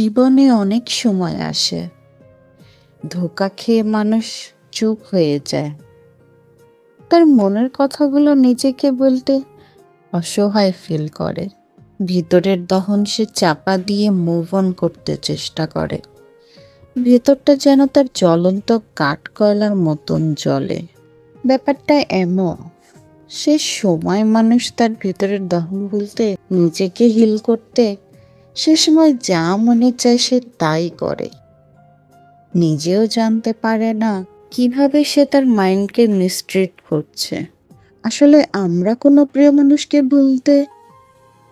জীবনে অনেক সময় আসে। ধোকা খেয়ে মানুষ চুপ হয়ে যায়। তার মনের কথাগুলো নিজেকে বলতে অসহায় ফিল করে। ভিতরের দহন সে চাপা দিয়ে মুভ অন করতে চেষ্টা করে। ভেতরটা যেন তার জ্বলন্ত কাঠ কয়লার মতন জ্বলে। ব্যাপারটা এমন, সে সময় মানুষ তার ভেতরের দহন বলতে নিজেকে হিল করতে সে সময় যা মনে চায় সে তাই করে। নিজেও জানতে পারে না কীভাবে সে তার মাইন্ডকে মিস্ট্রিট করছে। আসলে আমরা কোনো প্রিয় মানুষকে বলতে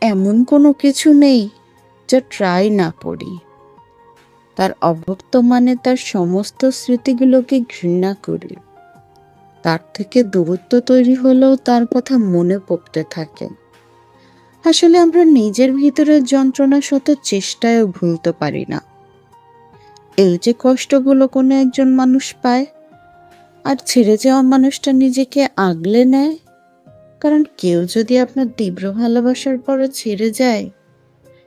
এমন কোনো কিছু নেই যা ট্রাই না করি। তার অভক্ত মানে তার সমস্ত স্মৃতিগুলোকে ঘৃণা করি। তার থেকে দূরত্ব তৈরি হলেও তার কথা মনে পড়তে থাকে। আসলে আমরা নিজের ভিতরের যন্ত্রণা শত চেষ্টায়ও ভুলতে পারি না। এই যে কষ্টগুলো কোনো একজন মানুষ পায় আর ছেড়ে যাওয়া মানুষটা নিজেকে আগলে নেয়, কারণ কেউ যদি আপনার তীব্র ভালোবাসার পরে ছেড়ে যায়,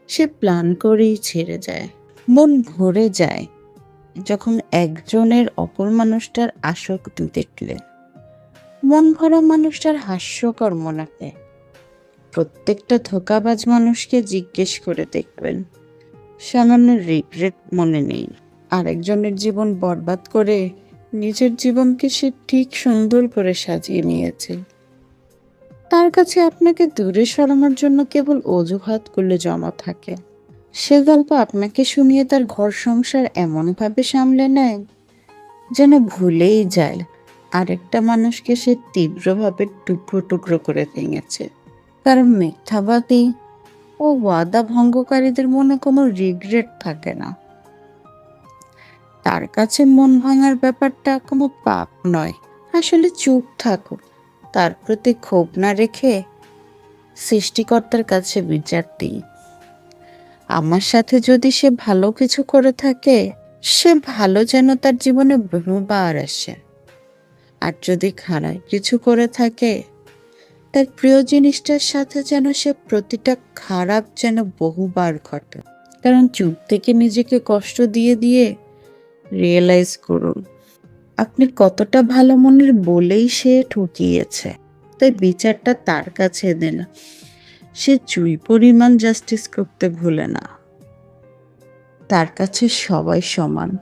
সে প্ল্যান করেই ছেড়ে যায়, মন ভরে যায়, যখন একজনের অপর মানুষটার আসক্তি দেখলে মন ভরা মানুষটার হাস্যকর মনে হয় প্রত্যেকটা ধোকাবাজ মানুষকে জিজ্ঞেস করে দেখবেন। সামান্য রিগ্রেট মনে নেই। আরেকজনের জীবন বরবাদ করে নিজের জীবনকে সে ঠিক সুন্দর করে সাজিয়ে নিয়েছে। তার কাছে আপনাকে দূরে সরানোর জন্য কেবল অজুহাতগুলো জমা থাকে। সে গল্প আপনাকে শুনিয়ে তার ঘর সংসার এমনভাবে সামলে নেয় যেন ভুলেই যায়। আরেকটা মানুষকে সে তীব্রভাবে টুকরো টুকরো করে ভেঙেছে। কারণ মিথ্যাবাদী ও ওয়াদা ভঙ্গকারীদের মনে কোনো রিগ্রেট থাকে না। তার কাছে মন ভাঙার ব্যাপারটা কোনো পাপ নয়। আসলে চুপ থাকুক তার প্রতি ক্ষোভ না রেখে সৃষ্টিকর্তার কাছে বিচার দিই আমার সাথে যদি সে ভালো কিছু করে থাকে, সে ভালো যেন তার জীবনে বহুবার আসে। আর যদি খারাপ কিছু করে থাকে তার প্রিয় জিনিসটার সাথে যেন সে প্রতিটা খারাপ যেন বহুবার ঘটে। কারণ চুপ থেকে নিজেকে কষ্ট দিয়ে দিয়ে রিয়েলাইজ করুন, আপনি কতটা ভালো মনের বলেই সে ঠকিয়েছে। তাই বিচারটা তার কাছে দেন সে চুই পরিমাণ জাস্টিস করতে ভুলে না। তার কাছে সবাই সমান।